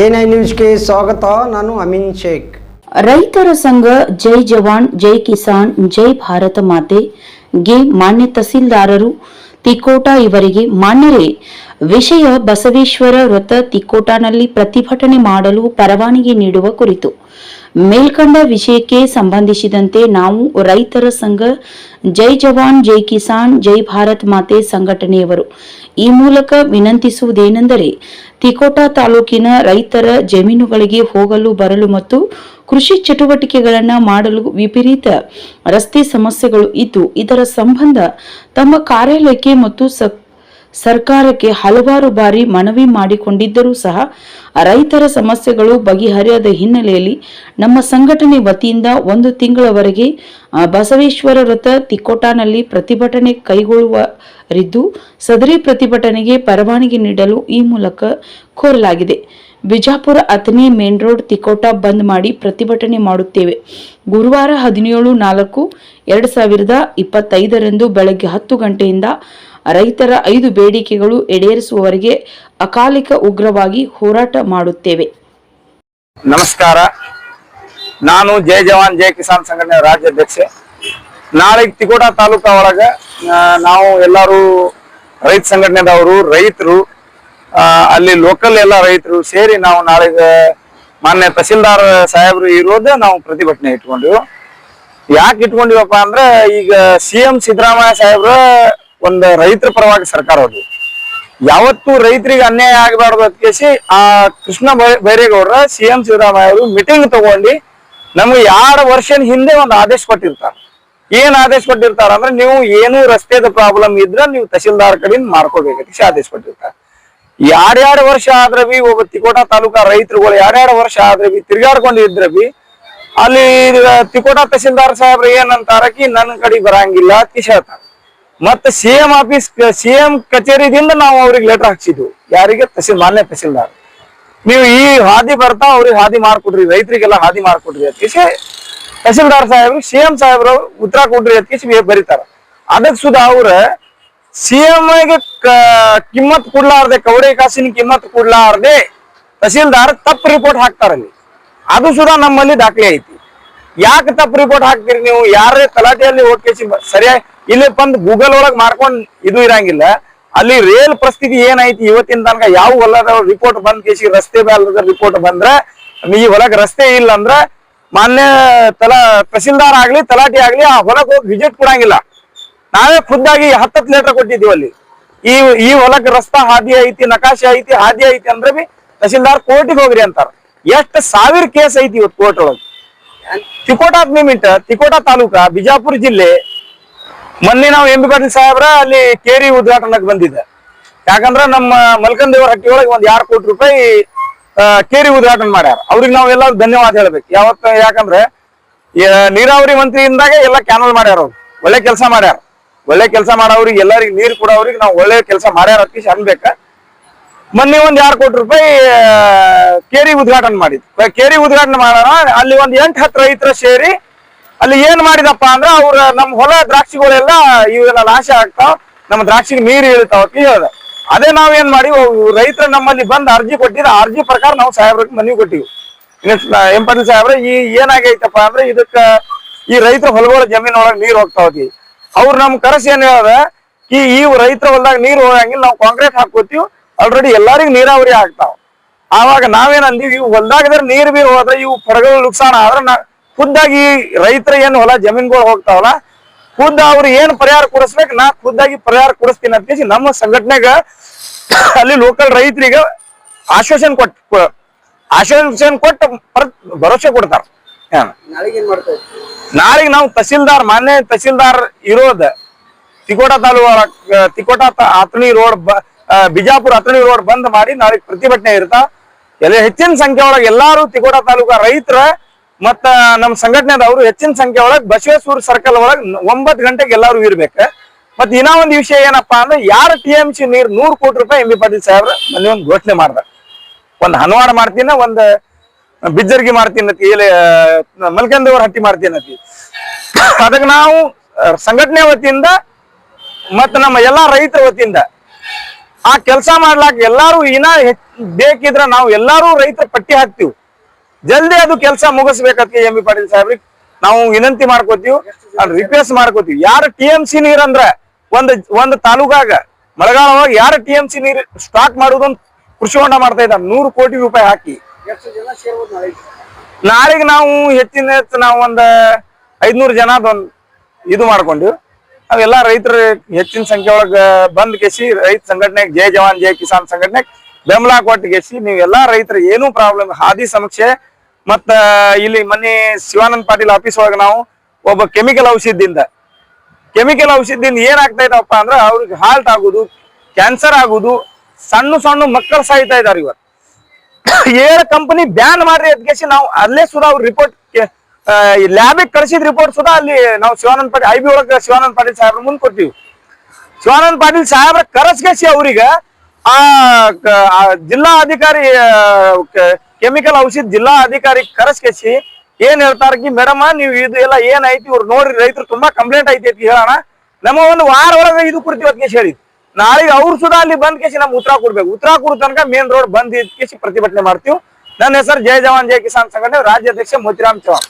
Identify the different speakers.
Speaker 1: NI ನ್ಯೂಸ್ಗೆ ಸ್ವಾಗತ, ನಾನು ಅಮಿನ್ ಶೇಖ್.
Speaker 2: ರೈತರ ಸಂಘ, ಜೈ ಜವಾನ್, ಜೈ ಕಿಸಾನ್, ಜೈ ಭಾರತ ಮಾತೆ ಗೆ ಮಾನ್ಯ ತಹಸೀಲ್ದಾರರು ತಿಕೋಟ ಇವರಿಗೆ ಮಾನ್ಯರೇ. ವಿಷಯ ಬಸವೇಶ್ವರ ವೃತ್ತ ತಿಕೋಟನಲ್ಲಿ ಪ್ರತಿಭಟನೆ ಮಾಡಲು ಪರವಾನಗಿ ನೀಡುವ ಕುರಿತು. ಮೇಲ್ಕಂಡ ವಿಷಯಕ್ಕೆ ಸಂಬಂಧಿಸಿದಂತೆ ನಾವು ರೈತರ ಸಂಘ, ಜೈ ಜವಾನ್, ಜೈ ಕಿಸಾನ್, ಜೈ ಭಾರತ್ ಮಾತೆ ಸಂಘಟನೆಯವರು. ಈ ಮೂಲಕ ವಿನಂತಿಸುವುದೇನೆಂದರೆ, ತಿಕೋಟ ತಾಲೂಕಿನ ರೈತರ ಜಮೀನುಗಳಿಗೆ ಹೋಗಲು ಬರಲು ಮತ್ತು ಕೃಷಿ ಚಟುವಟಿಕೆಗಳನ್ನು ಮಾಡಲು ವಿಪರೀತ ರಸ್ತೆ ಸಮಸ್ಯೆಗಳು ಇದ್ದು, ಇದರ ಸಂಬಂಧ ತಮ್ಮ ಕಾರ್ಯಾಲಯಕ್ಕೆ ಮತ್ತು ಸರ್ಕಾರಕ್ಕೆ ಹಲವಾರು ಬಾರಿ ಮನವಿ ಮಾಡಿಕೊಂಡಿದ್ದರೂ ಸಹ ರೈತರ ಸಮಸ್ಯೆಗಳು ಬಗೆಹರಿಯದ ಹಿನ್ನೆಲೆಯಲ್ಲಿ ನಮ್ಮ ಸಂಘಟನೆ ವತಿಯಿಂದ ಒಂದು ತಿಂಗಳವರೆಗೆ ಬಸವೇಶ್ವರ ವೃತ್ತ ತಿಕೋಟಾನಲ್ಲಿ ಪ್ರತಿಭಟನೆ ಕೈಗೊಳ್ಳುವರಿದ್ದು, ಸದರಿ ಪ್ರತಿಭಟನೆಗೆ ಪರವಾನಗಿ ನೀಡಲು ಈ ಮೂಲಕ ಕೋರಲಾಗಿದೆ. ಬಿಜಾಪುರ ಅಥಣಿ ಮೇನ್ ರೋಡ್ ತಿಕೋಟ ಬಂದ್ ಮಾಡಿ ಪ್ರತಿಭಟನೆ ಮಾಡುತ್ತೇವೆ. ಗುರುವಾರ ಹದಿನೇಳು ನಾಲ್ಕು ಎರಡು ಸಾವಿರದ ಇಪ್ಪತ್ತೈದರಂದು ಬೆಳಗ್ಗೆ ಹತ್ತು ಗಂಟೆಯಿಂದ ರೈತರ ಐದು ಬೇಡಿಕೆಗಳು ಈಡೇರಿಸುವವರೆಗೆ ಅಕಾಲಿಕ ಉಗ್ರವಾಗಿ ಹೋರಾಟ ಮಾಡುತ್ತೇವೆ.
Speaker 3: ನಮಸ್ಕಾರ. ನಾನು ಜೈ ಜವಾನ್, ಜೈ ಕಿಸಾನ್ ಸಂಘಟನೆ ರಾಜ್ಯಾಧ್ಯಕ್ಷೆ ನಾಳೆ ತಿಕೋಟ ತಾಲೂಕಾ ಒಳಗ ನಾವು ಎಲ್ಲರೂ ರೈತ ಸಂಘಟನೆದವರು, ರೈತರು ಅಲ್ಲಿ ಲೋಕಲ್ ಎಲ್ಲ ರೈತರು ಸೇರಿ ನಾವು ನಾಳೆ ಮಾನ್ಯ ತಹಸೀಲ್ದಾರ್ ಸಾಹೇಬ್ರು ಇರೋದೇ ನಾವು ಪ್ರತಿಭಟನೆ ಇಟ್ಕೊಂಡಿವ್. ಯಾಕೆ ಇಟ್ಕೊಂಡಿವಪ್ಪ ಅಂದ್ರೆ ಈಗ ಸಿ ಎಂ ಸಿದ್ದರಾಮಯ್ಯ ಸಾಹೇಬ್ರ ಒಂದು ರೈತರ ಪರವಾಗಿ ಸರ್ಕಾರ ಅದು ಯಾವತ್ತು ರೈತರಿಗೆ ಅನ್ಯಾಯ ಆಗಬಾರ್ದು ಅದಕ್ಕೆ ಆ ಕೃಷ್ಣ ಬೈರೇಗೌಡ್ರ ಸಿ ಎಂ ಸಿದ್ದರಾಮಯ್ಯ ಅವರು ಮೀಟಿಂಗ್ ತಗೊಂಡು ನಮ್ಗೆ ಎರಡು ವರ್ಷದ ಹಿಂದೆ ಒಂದು ಆದೇಶ ಕೊಟ್ಟಿರ್ತಾರ. ಏನ್ ಆದೇಶ ಕೊಟ್ಟಿರ್ತಾರ ಅಂದ್ರೆ ನೀವು ಏನು ರಸ್ತೆದ ಪ್ರಾಬ್ಲಮ್ ಇದ್ರೆ ನೀವು ತಹಸೀಲ್ದಾರ್ ಕಡೆಯಿಂದ ಮಾಡ್ಕೋಬೇಕಂತ ಆದೇಶ ಕೊಟ್ಟಿರ್ತಾರ. ಎರಡೆರಡು ವರ್ಷ ಆದ್ರೆ ಬಿ ಒಬ್ಬ ತಿಕೋಟ ತಾಲೂಕಾ ರೈತರುಗಳು ಎರಡೆರಡು ವರ್ಷ ಆದ್ರೆ ಬಿ ತಿರ್ಗಾಡ್ಕೊಂಡು ಇದ್ರೆ ಬಿ ಅಲ್ಲಿ ತಿಕೋಟ ತಹಸೀಲ್ದಾರ್ ಸಾಹೇಬ್ರು ಏನಂತಾರಕಿ ನನ್ನ ಕಡೆ ಬರಂಗಿಲ್ಲ ಕಿಶ್ ಹೇಳ್ತಾರ. ಮತ್ತೆ C M office C M ಕಚೇರಿದಿಂದ ನಾವು ಅವ್ರಿಗೆ ಲೆಟರ್ ಹಾಕ್ಸಿದ್ವು. ಯಾರಿಗೆ? ತಹಸೀಲ್, ಮಾನ್ಯ ತಹಸೀಲ್ದಾರ್. ನೀವು ಈ ಹಾದಿ ಬರ್ತಾ ಅವ್ರಿಗೆ ಹಾದಿ ಮಾಡ್ಕೊಡ್ರಿ ರೈತರಿಗೆಲ್ಲ ಹಾದಿ ಮಾಡ್ಕೊಡ್ರಿ ಅತ್ಕೇಸಿ ತಹಸೀಲ್ದಾರ್ ಸಾಹೇಬ್ರು ಸಿ ಎಂ ಸಾಹೇಬ್ರು ಉತ್ತರ ಕೊಡ್ರಿ ಅತ್ಕೇಶಿ ಬರೀತಾರ. ಅದಕ್ಕೆ ಸುಧಾ ಅವ್ರ ಸಿ ಎಂ ಗೆ ಕಿಮ್ಮತ್ ಕೊಡ್ಲಾರ್ದೆ, ಕವಡೆ ಕಾಸಿನ ಕಿಮ್ಮತ್ ಕೊಡ್ಲಾರ್ದೆ ತಹಸೀಲ್ದಾರ್ ತಪ್ಪು ರಿಪೋರ್ಟ್ ಹಾಕ್ತಾರಲ್ಲಿ ಅದು ಸುದ ನಮ್ಮಲ್ಲಿ ದಾಖಲೆ ಐತಿ. ಯಾಕೆ ತಪ್ಪು ರಿಪೋರ್ಟ್ ಹಾಕ್ತೀರಿ ನೀವು? ಯಾರೇ ತಲಾಟೆಯಲ್ಲಿ ಓಟ್ಕೇಸಿ ಸರಿಯಾಗಿ ಇಲ್ಲಿ ಬಂದು ಗೂಗಲ್ ಒಳಗ್ ಮಾರ್ಕೊಂಡ್ ಇದು ಇರಂಗಿಲ್ಲ. ಅಲ್ಲಿ ರೇಲ್ ಪರಿಸ್ಥಿತಿ ಏನೈತಿ? ಇವತ್ತಿನ ತನಕ ಯಾವ ಹೊಲದ ರಿಪೋರ್ಟ್ ಬಂದ್ ಕೇಸಿ, ರಸ್ತೆ ಮೇಲೆ ರಿಪೋರ್ಟ್ ಬಂದ್ರೆ, ಈ ಹೊಲಕ್ ರಸ್ತೆ ಇಲ್ಲ ಅಂದ್ರೆ ಮಾನ್ಯ ತಲಾ, ತಹಸೀಲ್ದಾರ್ ಆಗ್ಲಿ, ತಲಾಟಿ ಆಗ್ಲಿ, ಆ ಹೊಲಕ್ ಹೋಗಿ ವಿಸಿಟ್ ಕೊಡಂಗಿಲ್ಲ. ನಾವೇ ಖುದ್ದಾಗಿ ಹತ್ತತ್ತು ಲೀಟರ್ ಕೊಟ್ಟಿದ್ದೀವಿ ಅಲ್ಲಿ. ಈ ಈ ಹೊಲಕ್ಕೆ ರಸ್ತಾ ಹಾದಿ ಐತಿ, ನಕಾಶೆ ಐತಿ, ಹಾದಿ ಐತಿ ಅಂದ್ರೆ ಬಿ ತಹಸೀಲ್ದಾರ್ ಕೋರ್ಟಿಗೆ ಹೋಗ್ರಿ ಅಂತಾರ. ಎಷ್ಟ್ ಸಾವಿರ ಕೇಸ್ ಐತಿ ಇವತ್ತು ಕೋರ್ಟ್ ಒಳಗೆ? ತಿಕೋಟಾ ನಿಮಿಟ್ ತಿಕೋಟಾ ತಾಲೂಕಾ, ಬಿಜಾಪುರ ಜಿಲ್ಲೆ. ಮೊನ್ನೆ ನಾವು ಎಂ ಬಿ ಪಾಟೀಲ್ ಸಾಹೇಬ್ರ ಅಲ್ಲಿ ಕೇರಿ ಉದ್ಘಾಟನೆಗೆ ಬಂದಿದ್ದೆ. ಯಾಕಂದ್ರ ನಮ್ಮ ಮಲ್ಕನ್ ದೇವರ ಹಟ್ಟಿ ಒಳಗೆ ಒಂದ್ ಎರಡು ಕೋಟಿ ರೂಪಾಯಿ ಕೇರಿ ಉದ್ಘಾಟನೆ ಮಾಡ್ಯಾರ. ಅವ್ರಿಗೆ ನಾವೆಲ್ಲ ಧನ್ಯವಾದ ಹೇಳ್ಬೇಕು. ಯಾವತ್ತ, ಯಾಕಂದ್ರೆ ನೀರಾವರಿ ಮಂತ್ರಿಯಿಂದಾಗ ಎಲ್ಲ ಕ್ಯಾನಲ್ ಮಾಡ್ಯಾರ ಅವ್ರು. ಒಳ್ಳೆ ಕೆಲಸ ಮಾಡ್ಯಾರ. ಒಳ್ಳೆ ಕೆಲಸ ಮಾಡೋರಿಗೆ ಎಲ್ಲರಿಗೆ ನೀರು ಕೊಡೋರಿಗೆ ನಾವು ಒಳ್ಳೆ ಕೆಲಸ ಮಾಡ್ಯಾರ ಅತ್ಕೇಶ್ ಅನ್ಬೇಕ. ಮೊನ್ನೆ ಒಂದ್ ಎರಡು ಕೋಟಿ ರೂಪಾಯಿ ಕೇರಿ ಉದ್ಘಾಟನೆ ಮಾಡಿದ್ ಕೇರಿ ಉದ್ಘಾಟನೆ ಮಾಡೋಣ, ಅಲ್ಲಿ ಒಂದ್ ಎಂಟ್ ಹತ್ತು ರೈತರ ಸೇರಿ ಅಲ್ಲಿ ಏನ್ ಮಾಡಿದಪ್ಪ ಅಂದ್ರ ಅವ್ರ ನಮ್ ಹೊಲ ದ್ರಾಕ್ಷಿಗಳೆಲ್ಲ ಇವೆಲ್ಲ ನಾಶ ಆಗ್ತಾವ, ನಮ್ಮ ದ್ರಾಕ್ಷಿಗೆ ನೀರು ಇಳಿತಾವ ಅಂತ ಹೇಳ್ದ. ಅದೇ ನಾವ್ ಏನ್ ಮಾಡಿ ರೈತರ ನಮ್ಮಲ್ಲಿ ಬಂದ್ ಅರ್ಜಿ ಕೊಟ್ಟಿದ ಅರ್ಜಿ ಪ್ರಕಾರ ನಾವು ಸಾಹೇಬ್ರಿಗೆ ಮನವಿ ಕೊಟ್ಟಿವಿ. ಎಂ ಪಾಟೀಲ್ ಸಾಹೇಬ್ರ, ಈ ಏನಾಗೈತಪ್ಪ ಅಂದ್ರೆ ಇದಕ್ಕ ಈ ರೈತರ ಹೊಲಗಳ ಜಮೀನ್ ಒಳಗ ನೀರ್ ಹೋಗ್ತಾವತಿ ಅವ್ರು ನಮ್ ಕರೆಸಿ ಏನ್ ಹೇಳದ? ಈ ಈ ರೈತರ ಹೊಲ್ದಾಗ ನೀರ್ ಹೋಗಂಗಿಲ್ಲ, ನಾವು ಕಾಂಕ್ರೀಟ್ ಹಾಕೋತೀವಿ ಆಲ್ರೆಡಿ ಎಲ್ಲರಿಗೂ ನೀರಾವರಿ ಆಗ್ತಾವ. ಆವಾಗ ನಾವೇನ್ ಅಂದಿವಿ, ಇವು ಹೊಲ್ದಾಗದ್ರ ನೀರ್ ಬೀರ್ ಹೋದ್ರೆ ಇವು ಪಡಗಳು ನುಕ್ಸಾನ ಆದ್ರ ನಾ ಖುದ್ದಾಗಿ ರೈತರ ಏನ್ ಹೊಲ ಜಮೀನ್ಗಳು ಹೋಗ್ತಾವಲ್ಲ, ಖುದ್ದ ಅವ್ರು ಏನ್ ಪರಿಹಾರ ಕೊಡಿಸ್ಬೇಕು, ನಾ ಖುದ್ದಾಗಿ ಪರಿಹಾರ ಕೊಡಿಸ್ತೀನಿ ಅಂತ ನಮ್ಮ ಸಂಘಟನೆಗ ಅಲ್ಲಿ ಲೋಕಲ್ ರೈತರಿಗೆ ಆಶ್ವಾಸನ ಕೊಟ್ಟು ಆಶ್ವಾಸನ ಕೊಟ್ಟು ಭರವಸೆ ಕೊಡ್ತಾರ? ನಾಳೆಗೆ ನಾವು ತಹಸೀಲ್ದಾರ್, ಮಾನ್ಯ ತಹಸೀಲ್ದಾರ್ ಇರೋದ ತಿಕೋಟ ತಾಲೂಕು ತಿಕೋಟ ಅಥಣಿ ರೋಡ್ ಬಿಜಾಪುರ ಅಥಣಿ ರೋಡ್ ಬಂದ್ ಮಾಡಿ ನಾಳೆ ಪ್ರತಿಭಟನೆ ಇರ್ತಾ ಎಲ್ಲ ಹೆಚ್ಚಿನ ಸಂಖ್ಯೆ ಒಳಗ ಎಲ್ಲಾರು ತಿಕೋಟ ತಾಲೂಕ ರೈತರ ಮತ್ತ ನಮ್ಮ ಸಂಘಟನೆದವರು ಹೆಚ್ಚಿನ ಸಂಖ್ಯೆ ಒಳಗ ಬಸವೇಶ್ವರ ಸರ್ಕಲ್ ಒಳಗ್ ಒಂಬತ್ ಗಂಟೆಗೆ ಎಲ್ಲಾರು ಇರ್ಬೇಕು. ಮತ್ ಇನ್ನ ಒಂದ್ ವಿಷಯ ಏನಪ್ಪಾ ಅಂದ್ರೆ ಯಾರ ಟಿ ಎಂ ಸಿ ನೀರ್ ನೂರು ಕೋಟಿ ರೂಪಾಯಿ ಎಂ ಬಿ ಪಾಟೀಲ್ ಸಾಹೇಬ್ರ ಮೊನ್ನೆ ಒಂದ್ ಘೋಷಣೆ ಮಾಡ್ದ. ಒಂದ್ ಹನುವಾರ ಮಾಡ್ತೀನ, ಒಂದ್ ಬಿಜ್ಜರ್ಗಿ ಮಾಡ್ತೀನತಿ ಇಲ್ಲಿ ಮಲ್ಕಂದೇವ್ರ ಹಟ್ಟಿ ಮಾಡ್ತೀನತಿ ಅದಕ್ಕೆ ನಾವು ಸಂಘಟನೆ ವತಿಯಿಂದ ಮತ್ತ ನಮ್ಮ ಎಲ್ಲಾ ರೈತರ ವತಿಯಿಂದ ಆ ಕೆಲಸ ಮಾಡ್ಲಾಕ ಎಲ್ಲಾರು ಇನ್ನ ಬೇಕಿದ್ರ ನಾವು ಎಲ್ಲಾರು ರೈತರ ಪಟ್ಟಿ ಹಾಕ್ತಿವಿ. ಜಲ್ದಿ ಅದು ಕೆಲಸ ಮುಗಿಸ್ಬೇಕಂತ ಎಂ ಬಿ ಪಾಟೀಲ್ ಸಾಹೇಬ್ರಿಗೆ. ನಾವು ವಿನಂತಿ ಮಾಡ್ಕೋತೀವಿ ರಿಕ್ವೆಸ್ಟ್ ಮಾಡ್ಕೋತೀವಿ. ಯಾರು ಟಿ ಎಂ ಸಿ ನೀರ್ ಅಂದ್ರ ಒಂದ್ ಒಂದ್ ತಾಲೂಕಾಗ ಮಳೆಗಾಲ ಯಾರು ಟಿ ಎಂ ಸಿ ನೀರ್ ಸ್ಟಾಕ್ ಮಾಡುದೊಂದು ಕೃಷಿ ಹೊಂಡ ಮಾಡ್ತಾ ಇದ್ದಾರೆ ನೂರು ಕೋಟಿ ರೂಪಾಯಿ ಹಾಕಿ. ನಾಳೆಗೆ ನಾವು ಹೆಚ್ಚಿನ ಹೆಚ್ಚು ನಾವು ಒಂದ ಐದ್ನೂರು ಜನ ಒಂದ್ ಇದು ಮಾಡ್ಕೊಂಡಿವಿ. ನಾವೆಲ್ಲ ರೈತರು ಹೆಚ್ಚಿನ ಸಂಖ್ಯೆ ಒಳಗ ಬಂದ್ ಗೆಸಿ ರೈತ ಸಂಘಟನೆಗೆ ಜಯ ಜವಾನ್ ಜಯ ಕಿಸಾನ್ ಸಂಘಟನೆಗೆ ಬೆಂಬಲ ಕೊಟ್ಟು ನೀವು ಎಲ್ಲಾ ರೈತರು ಏನೂ ಪ್ರಾಬ್ಲಮ್ ಹಾದಿ ಸಮೀಕ್ಷೆ ಮತ್ತ ಇಲ್ಲಿ ಮೊನ್ನೆ ಶಿವಾನಂದ ಪಾಟೀಲ್ ಆಫೀಸ್ ಒಳಗ ನಾವು ಒಬ್ಬ ಕೆಮಿಕಲ್ ಔಷಧಿಯಿಂದ ಕೆಮಿಕಲ್ ಔಷಧಿಯಿಂದ ಏನಾಗ್ತಾ ಇದಾವಪ್ಪ ಅಂದ್ರೆ ಅವ್ರಿಗೆ ಹಾಲ್ಟ್ ಆಗುದು ಕ್ಯಾನ್ಸರ್ ಆಗುದು, ಸಣ್ಣ ಸಣ್ಣ ಮಕ್ಕಳು ಸಾಯ್ತಾ ಇದಾರೆ ಇವತ್ತು ಏರ್ ಕಂಪನಿ ಬ್ಯಾನ್ ಮಾಡ್ರಿ ಅದಕ್ಕೆ ನಾವು ಅಲ್ಲೇ ಸುಧಾ ಅವ್ರ ರಿಪೋರ್ಟ್ ಲ್ಯಾಬಿಗೆ ಕಳಿಸಿದ ರಿಪೋರ್ಟ್ ಸುಧಾ ಅಲ್ಲಿ ನಾವು ಶಿವಾನಂದ ಪಾಟೀಲ್ ಐ ಬಿ ಒಳಗೆ ಶಿವಾನಂದ ಪಾಟೀಲ್ ಸಾಹೇಬ್ರ ಮುಂದೆ ಕೊಡ್ತೀವಿ. ಶಿವಾನಂದ ಪಾಟೀಲ್ ಸಾಹೇಬ್ರ ಕರೆಸ್ಗೆಸಿ ಅವ್ರಿಗೆ, ಆ, ಕ- ಜಿಲ್ಲಾ ಅಧಿಕಾರಿ ಕೆಮಿಕಲ್ ಔಷಧ ಜಿಲ್ಲಾ ಅಧಿಕಾರಿ ಕರೆಸ್ಗೆಸಿ ಏನ್ ಹೇಳ್ತಾರ ಮೇಡಮ್, ನೀವು ಇದು ಎಲ್ಲ ಏನ್ ಐತಿ, ಇವ್ರು ನೋಡ್ರಿ ರೈತರು ತುಂಬಾ ಕಂಪ್ಲೇಂಟ್ ಐತಿ ಹೇಳೋಣ ನಮ್ಮ ಒಂದು ವಾರ ಒಳಗೆ ಇದು ಕೊಡ್ತೀವಿ ಅಂತ ಹೇಳಿ ನಾಳೆಗೆ ಅವ್ರು ಸುಧಾ ಅಲ್ಲಿ ಬಂದ್ ಕೇಸಿ ನಮ್ಗೆ ಉತ್ತರ ಕೊಡ್ಬೇಕು. ಉತ್ತರ ಕೊಡೋ ತನಕ ಮೇನ್ ರೋಡ್ ಬಂದ್ ಕೇಸಿ ಪ್ರತಿಭಟನೆ ಮಾಡ್ತೀವಿ. ನನ್ನ ಹೆಸರು ಜಯ ಜವಾನ್ ಜಯ ಕಿಸಾನ್ ಸಂಘಟನೆ, ರಾಜ್ಯಾಧ್ಯಕ್ಷ ಮೋತಿರಾಮ್ ಚೌಹಾಣ್